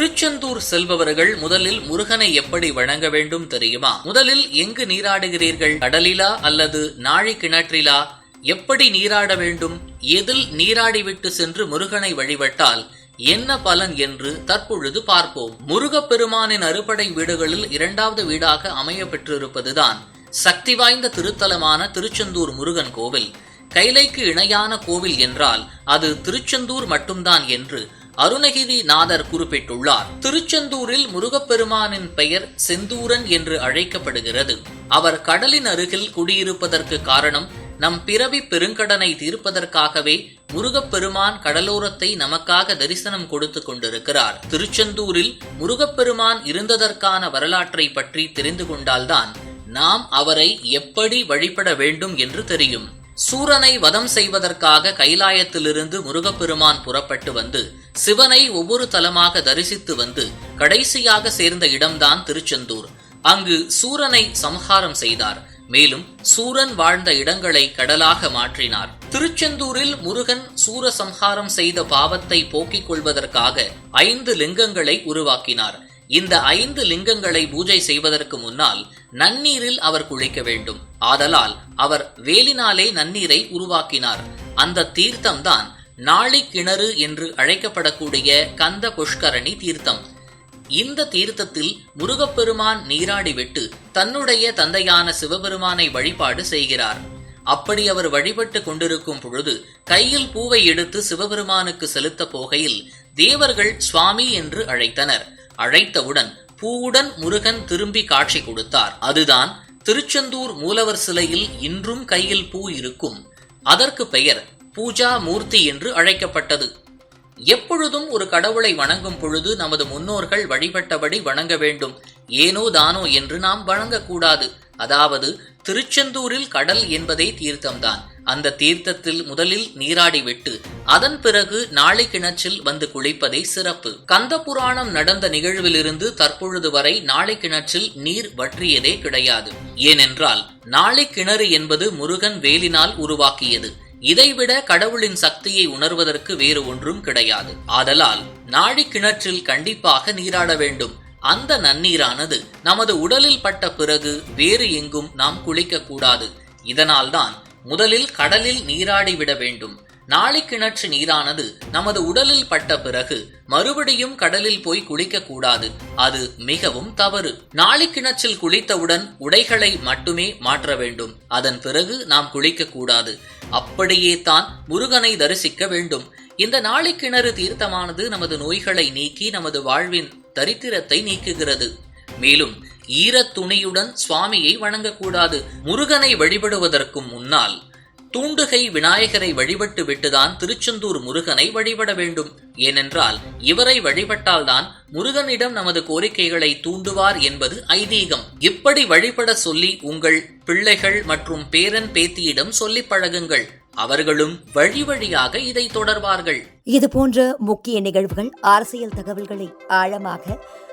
திருச்செந்தூர் செல்பவர்கள் முதலில் முருகனை எப்படி வணங்க வேண்டும் தெரியுமா? முதலில் எங்கு நீராடுகிறீர்கள்? கடலிலா அல்லது நாழி கிணற்றிலா? எப்படி நீராட வேண்டும்? எதில் நீராடிவிட்டு சென்று முருகனை வழிபட்டால் என்ன பலன் என்று தற்பொழுது பார்ப்போம். முருகப்பெருமானின் அறுபடை வீடுகளில் இரண்டாவது வீடாக அமைய பெற்றிருப்பதுதான் சக்தி வாய்ந்த திருத்தலமான திருச்செந்தூர் முருகன் கோவில். கைலைக்கு இணையான கோவில் என்றால் அது திருச்செந்தூர் மட்டும்தான் என்று அருணகிரி நாதர் குறிப்பிட்டுள்ளார். திருச்செந்தூரில் முருகப்பெருமானின் பெயர் செந்தூரன் என்று அழைக்கப்படுகிறது. அவர் கடலின் அருகில் குடியிருப்பதற்கு காரணம் நம் பிறவி பெருங்கடனை தீர்ப்பதற்காகவே முருகப்பெருமான் கடலோரத்தை நமக்காக தரிசனம் கொடுத்து கொண்டிருக்கிறார். திருச்செந்தூரில் முருகப்பெருமான் இருந்ததற்கான வரலாற்றை பற்றி தெரிந்து கொண்டால்தான் நாம் அவரை எப்படி வழிபட வேண்டும் என்று தெரியும். சூரனை வதம் செய்வதற்காக கைலாயத்திலிருந்து முருகப்பெருமான் புறப்பட்டு வந்து சிவனை ஒவ்வொரு தலமாக தரிசித்து வந்து கடைசியாக சேர்ந்த இடம்தான் திருச்செந்தூர். அங்கு சூரனை சம்ஹாரம் செய்தார். மேலும் சூரன் வாழ்ந்த இடங்களை கடலாக மாற்றினார். திருச்செந்தூரில் முருகன் சூரசம்ஹாரம் செய்த பாவத்தை போக்கிக் கொள்வதற்காக ஐந்து லிங்கங்களை உருவாக்கினார். இந்த ஐந்து லிங்கங்களை பூஜை செய்வதற்கு முன்னால் நன்னீரில் அவர் குளிக்க வேண்டும். ஆதலால் அவர் வேலினாலே நன்னீரை உருவாக்கினார். அந்த தீர்த்தம்தான் நாளி கிணறு என்று அழைக்கப்படக்கூடிய கந்த புஷ்கரணி தீர்த்தம். இந்த தீர்த்தத்தில் முருகப்பெருமான் நீராடிவிட்டு தன்னுடைய தந்தையான சிவபெருமானை வழிபாடு செய்கிறார். அப்படி அவர் வழிபட்டு கொண்டிருக்கும் பொழுது கையில் பூவை எடுத்து சிவபெருமானுக்கு செலுத்த போகையில் தேவர்கள் சுவாமி என்று அழைத்தனர். அழைத்தவுடன் பூவுடன் முருகன் திரும்பி காட்சி கொடுத்தார். அதுதான் திருச்செந்தூர் மூலவர் சிலையில் இன்றும் கையில் பூ இருக்கும். அதற்கு பெயர் பூஜா மூர்த்தி என்று அழைக்கப்பட்டது. எப்பொழுதும் ஒரு கடவுளை வணங்கும் பொழுது நமது முன்னோர்கள் வழிபட்டபடி வணங்க வேண்டும். ஏனோ தானோ என்று நாம் வணங்கக்கூடாது. அதாவது திருச்செந்தூரில் கடல் என்பதே தீர்த்தம்தான். அந்த தீர்த்தத்தில் முதலில் நீராடிவிட்டு அதன் பிறகு நாளை கிணற்றில் வந்து குளிப்பதே சிறப்பு. கந்த புராணம் நடந்த நிகழ்விலிருந்து தற்பொழுது வரை நாளை கிணற்றில் நீர் வற்றியதே கிடையாது. ஏனென்றால் நாளை கிணறு என்பது முருகன் வேலினால் உருவாக்கியது. இதைவிட கடவுளின் சக்தியை உணர்வதற்கு வேறு ஒன்றும் கிடையாது. ஆதலால் நாழி கிணற்றில் கண்டிப்பாக நீராட வேண்டும். அந்த நன்னீரானது நமது உடலில் பட்ட பிறகு வேறு எங்கும் நாம் குளிக்க கூடாது இதனால்தான் முதலில் கடலில் நீராடி விட வேண்டும். நாளை கிணற்று நீரானது நமது உடலில் பட்ட பிறகு மறுபடியும் கடலில் போய் குளிக்க கூடாது. அது மிகவும் தவறு. நாளை கிணற்றில் குளித்தவுடன் உடைகளை மட்டுமே மாற்ற வேண்டும். அதன் பிறகு நாம் குளிக்க கூடாது. அப்படியே தான் முருகனை தரிசிக்க வேண்டும். இந்த நாளை கிணறு தீர்த்தமானது நமது நோய்களை நீக்கி நமது வாழ்வின் தரித்திரத்தை நீக்குகிறது. மேலும் ஈரத்துணியுடன் சுவாமியை வணங்கக்கூடாது. முருகனை வழிபடுவதற்கு முன்னால் தூண்டுகை விநாயகரை வழிபட்டு விட்டுதான் திருச்செந்தூர் முருகனை வழிபட வேண்டும். ஏனென்றால் இவரை வழிபட்டால்தான் முருகனிடம் நமது கோரிக்கைகளை தூண்டுவார் என்பது ஐதீகம். இப்படி வழிபட சொல்லி உங்கள் பிள்ளைகள் மற்றும் பேரன் பேத்தியிடம் சொல்லி பழகுங்கள். அவர்களும் வழி வழியாக இதை தொடர்வார்கள். இது போன்ற முக்கிய நிகழ்வுகள் அரசியல் தகவல்களை ஆழமாக